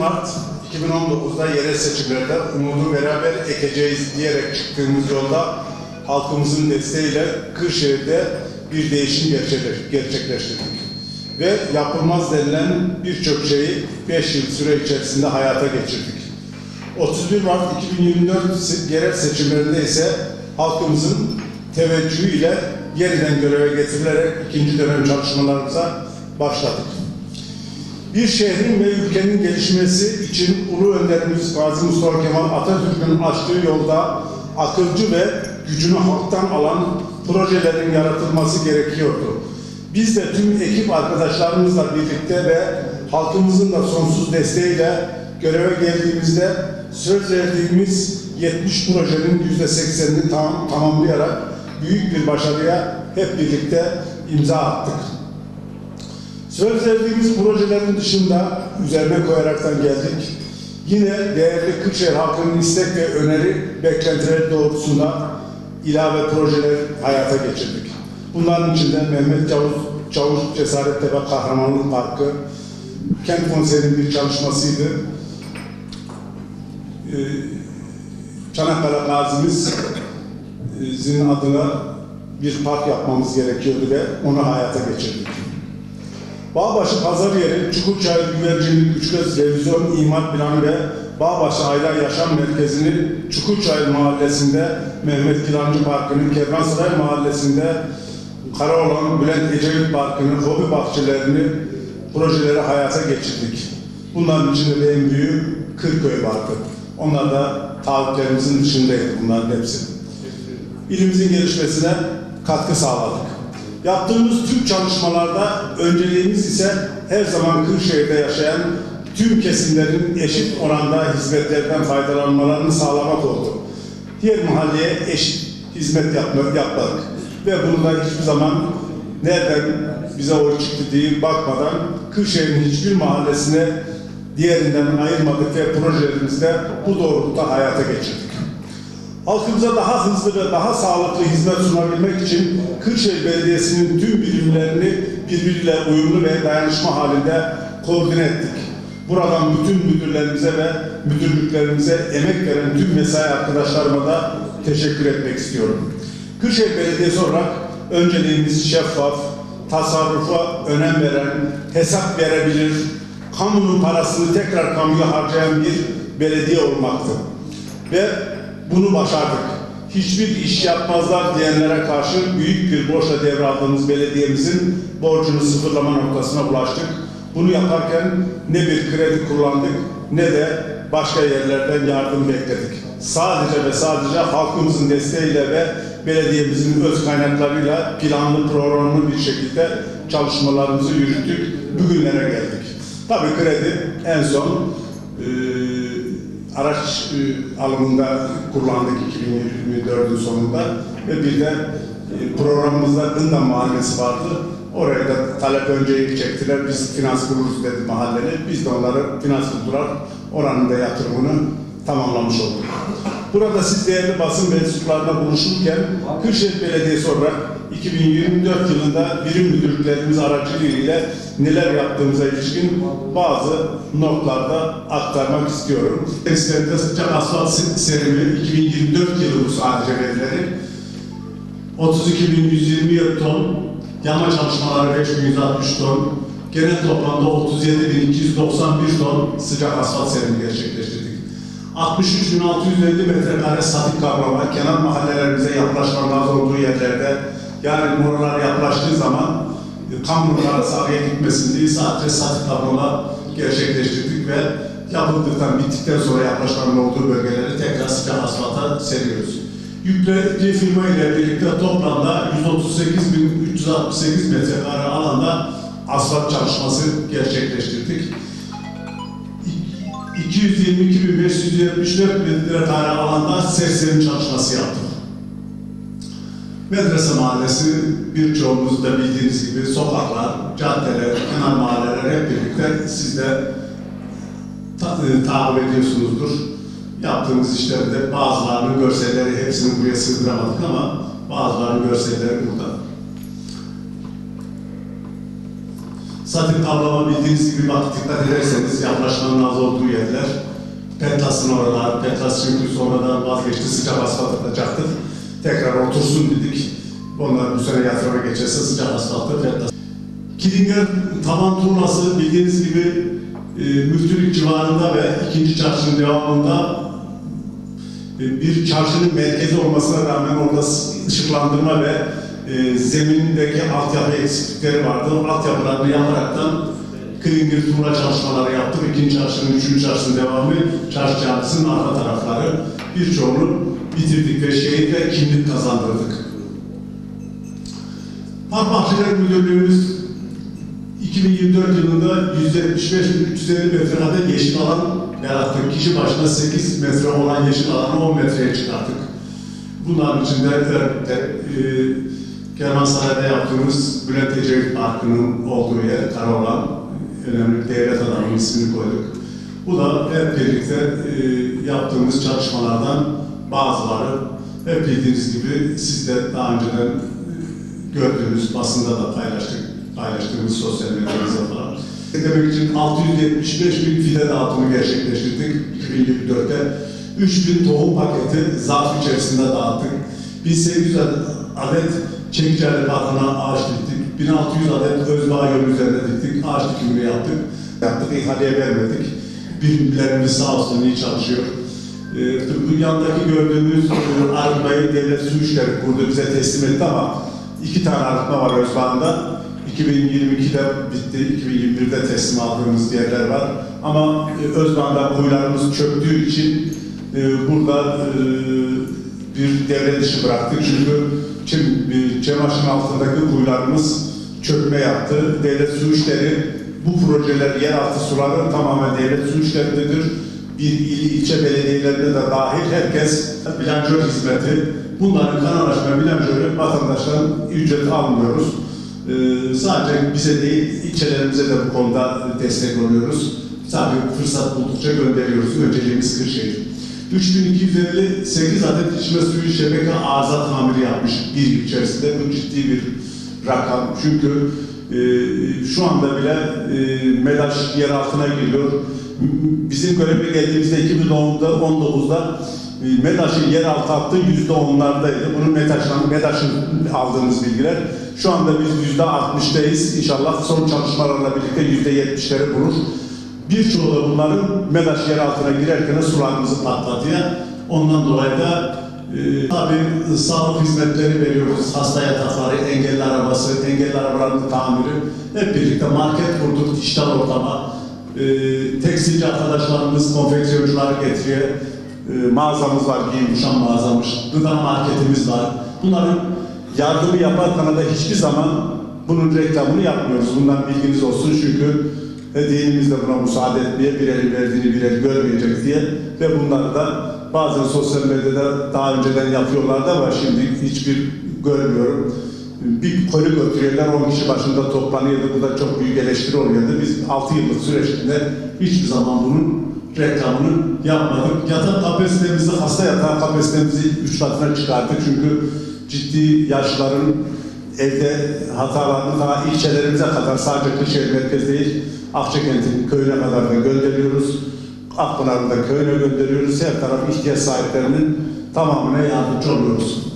31 Mart 2019'da yerel seçimlerde umudu beraber ekeceğiz diyerek çıktığımız yolda halkımızın desteğiyle Kırşehir'de bir değişim gerçekleş- gerçekleştirdik. Ve yapılmaz denilen birçok şeyi 5 yıl süre içerisinde hayata geçirdik. 31 Mart 2024 se- yerel seçimlerinde ise halkımızın teveccühüyle yeniden göreve getirilerek ikinci dönem çalışmalarımıza başladık. Bir şehrin ve ülkenin gelişmesi için Ulu Önderimiz Gazi Mustafa Kemal Atatürk'ün açtığı yolda akılcı ve gücünü halktan alan projelerin yaratılması gerekiyordu. Biz de tüm ekip arkadaşlarımızla birlikte ve halkımızın da sonsuz desteğiyle göreve geldiğimizde söz verdiğimiz 70 projenin %80'ini tam, tamamlayarak büyük bir başarıya hep birlikte imza attık. Söz verdiğimiz projelerin dışında üzerine koyaraktan geldik. Yine değerli Kırşehir halkının istek ve öneri beklentileri doğrultusunda ilave projeler hayata geçirdik. Bunların içinde Mehmet Çavuş, Çavuş Cesaret Tepe Kahramanlık Parkı, Kent Konseyi'nin bir çalışmasıydı. Ee, Çanakkale Gazi'mizin adına bir park yapmamız gerekiyordu ve onu hayata geçirdik. Bağbaşı Pazar Yeri, Çukurçay Güvercinlik Üçgöz Revizyon İmar Planı ve Bağbaşı Aile Yaşam Merkezi'ni Çukurçay Mahallesi'nde, Mehmet Kilancı Parkı'nın Kervansaray Mahallesi'nde, Karaoğlan Bülent Ecevit Parkı'nın hobi bahçelerini, projeleri hayata geçirdik. Bunların içinde de en büyüğü Kırköy Parkı. Onlar da taahhütlerimizin dışındaydı bunların hepsi ilimizin gelişmesine katkı sağladık. Yaptığımız tüm çalışmalarda önceliğimiz ise her zaman Kırşehir'de yaşayan tüm kesimlerin eşit oranda hizmetlerden faydalanmalarını sağlamak oldu. Diğer mahalleye eşit hizmet yapmak, yapmadık. Ve bunu da hiçbir zaman nereden bize oy çıktı diye bakmadan Kırşehir'in hiçbir mahallesine diğerinden ayırmadık ve projelerimizde bu doğrultuda hayata geçirdik. Halkımıza daha hızlı ve daha sağlıklı hizmet sunabilmek için Kırşehir Belediyesi'nin tüm birimlerini birbiriyle uyumlu ve dayanışma halinde koordine ettik. Buradan bütün müdürlerimize ve müdürlüklerimize emek veren tüm mesai arkadaşlarıma da teşekkür etmek istiyorum. Kırşehir Belediyesi olarak önceliğimiz şeffaf, tasarrufa önem veren, hesap verebilir, kamunun parasını tekrar kamuya harcayan bir belediye olmaktı. Ve bunu başardık. Hiçbir iş yapmazlar diyenlere karşı büyük bir borçla devraldığımız belediyemizin borcunu sıfırlama noktasına ulaştık. Bunu yaparken ne bir kredi kullandık ne de başka yerlerden yardım bekledik. Sadece ve sadece halkımızın desteğiyle ve belediyemizin öz kaynaklarıyla planlı programlı bir şekilde çalışmalarımızı yürüttük. Bugünlere geldik. Tabii kredi en son eee araç e, alımında kullandık 2024'ün sonunda ve bir de e, programımızda Dında Mahallesi vardı. Oraya da talep önce çektiler. Biz finans kururuz dedi mahallenin. Biz de onları finans kurdular. Oranın da yatırımını tamamlamış olduk. Burada siz değerli basın mensuplarına buluşurken Kırşehir Belediyesi olarak 2024 yılında birim müdürlüklerimiz aracılığıyla neler yaptığımıza ilişkin bazı notlarda aktarmak istiyorum. Testlerde sıcak asfalt serimi 2024 yılı bu sadece verileri. 32.120 ton, yama çalışmaları 5.160 ton, genel toplamda 37.291 ton sıcak asfalt serimi gerçekleştirdik. 63.650 metrekare statik kaplama, kenar mahallelerimize yapılaşmanın az olduğu yerlerde, yani moralar yapılaştığı zaman e, kamunun arası gitmesin diye sadece statik kaplama gerçekleştirdik ve yapıldıktan, bittikten sonra yapılaşmanın olduğu bölgeleri tekrar sıcak asfalta seriyoruz. Yükletici firma ile birlikte toplamda 138.368 metrekare alanda asfalt çalışması gerçekleştirdik. 222.574 metrekare alanda serseri çalışması yaptık. Medrese mahallesi birçoğumuz da bildiğiniz gibi sokaklar, caddeler, kenar mahalleler hep birlikte siz de ta, e, takip ediyorsunuzdur. Yaptığımız işlerde bazılarının görselleri hepsini buraya sığdıramadık ama bazılarının görselleri burada. Satın kablama bildiğiniz gibi bak ederseniz yaklaşmanın az olduğu yerler. Petlas'ın oralar, Petlas çünkü sonradan vazgeçti sıcak asfalt atacaktık. Tekrar otursun dedik. Onlar bu sene yatırıma geçerse sıcak asfaltı Petlas. Kilinger tavan turnası bildiğiniz gibi e, müftülük civarında ve ikinci çarşının devamında e, bir çarşının merkezi olmasına rağmen orada ışıklandırma ve e, zemindeki altyapı eksiklikleri vardı. Altyapılarını yaparaktan Klinger tuğla çalışmaları yaptık. İkinci çarşının, üçüncü çarşının devamı, çarşı camisinin arka tarafları birçoğunu bitirdik ve şehit ve kimlik kazandırdık. Park Bahçeler Müdürlüğümüz 2024 yılında 175.350 metrekare yeşil alan yarattık. Kişi başına 8 metre olan yeşil alanı 10 metreye çıkarttık. Bunların içinde özellikle e, Kervansaray'da yaptığımız Bülent Ecevit Parkı'nın olduğu yer, Karaoğlan, önemli devlet adamının ismini koyduk. Bu da hep birlikte e, yaptığımız çalışmalardan bazıları. Hep bildiğiniz gibi siz de daha önceden e, gördüğünüz basında da paylaştık, paylaştığımız sosyal medyamızda falan. Demek için 675 bin fide dağıtımı gerçekleştirdik 2024'te. 3000 tohum paketi zarf içerisinde dağıttık. 1800 adet Çekiçerli Parkı'na ağaç diktik. 1600 adet Özbağ yolu üzerinde diktik. Ağaç dikimini yaptık. Yaptık, ihaleye vermedik. Birimlerimiz sağ olsun iyi çalışıyor. Ee, bu yandaki gördüğümüz e, arıtmayı devlet su işleri kurdu, bize teslim etti ama iki tane arıtma var Özbağ'ında. 2022'de bitti, 2021'de teslim aldığımız yerler var. Ama e, Özbağ'da kuyularımız çöktüğü için e, burada e, bir devre dışı bıraktık. Çünkü Çim, e, altındaki kuyularımız çökme yaptı. Devlet su işleri bu projeler yeraltı suları tamamen devlet su işlerindedir. Bir il, ilçe belediyelerinde de dahil herkes bilanço hizmeti. Bunların kanallaşma bilançoyu vatandaştan ücret almıyoruz. Ee, sadece bize değil, ilçelerimize de bu konuda destek oluyoruz. Sadece fırsat buldukça gönderiyoruz. Önceliğimiz Kırşehir. 3258 adet içme suyu şebeke arıza tamiri yapmış bir yıl içerisinde. Bu ciddi bir rakam. Çünkü şu anda bile e, MEDAŞ yer altına giriyor. Bizim göreve geldiğimizde 2010'da 19'da e, MEDAŞ'ın yer altı hattı yüzde onlardaydı. Bunun MEDAŞ'ın, MEDAŞ'ın aldığımız bilgiler. Şu anda biz yüzde 60'tayız. İnşallah son çalışmalarla birlikte yüzde 70'leri bulur. Birçoğu da bunların MEDAŞ yer altına girerken sularımızı patladı ya. Ondan dolayı da e, tabii sağlık hizmetleri veriyoruz. Hasta yatakları, engelli arabası, engelli arabaların tamiri. Hep birlikte market kurduk, dijital ortama. E, tekstilci arkadaşlarımız konfeksiyoncuları getiriyor. E, mağazamız var, giyim kuşam mağazamız. Gıda marketimiz var. Bunların yardımı yaparken de hiçbir zaman bunun reklamını yapmıyoruz. Bundan bilginiz olsun çünkü dinimiz de buna müsaade etmeye bir elin verdiğini bir el görmeyecek diye ve bunları da bazen sosyal medyada daha önceden yapıyorlardı ama şimdi hiçbir görmüyorum. Bir koli götürüyorlar, 10 kişi başında toplanıyordu. Bu da çok büyük eleştiri oluyordu. Biz 6 yıllık süreçte hiçbir zaman bunun reklamını yapmadık. Yatak kapasitemizi, hasta yatağı kapasitemizi 3 katına çıkarttık. Çünkü ciddi yaşların evde hatalarını daha ilçelerimize kadar sadece Kırşehir merkez değil, Akçakent'in köyüne kadar da gönderiyoruz. Akpınar'ın da köyüne gönderiyoruz. Her taraf ihtiyaç sahiplerinin tamamına yardımcı oluyoruz.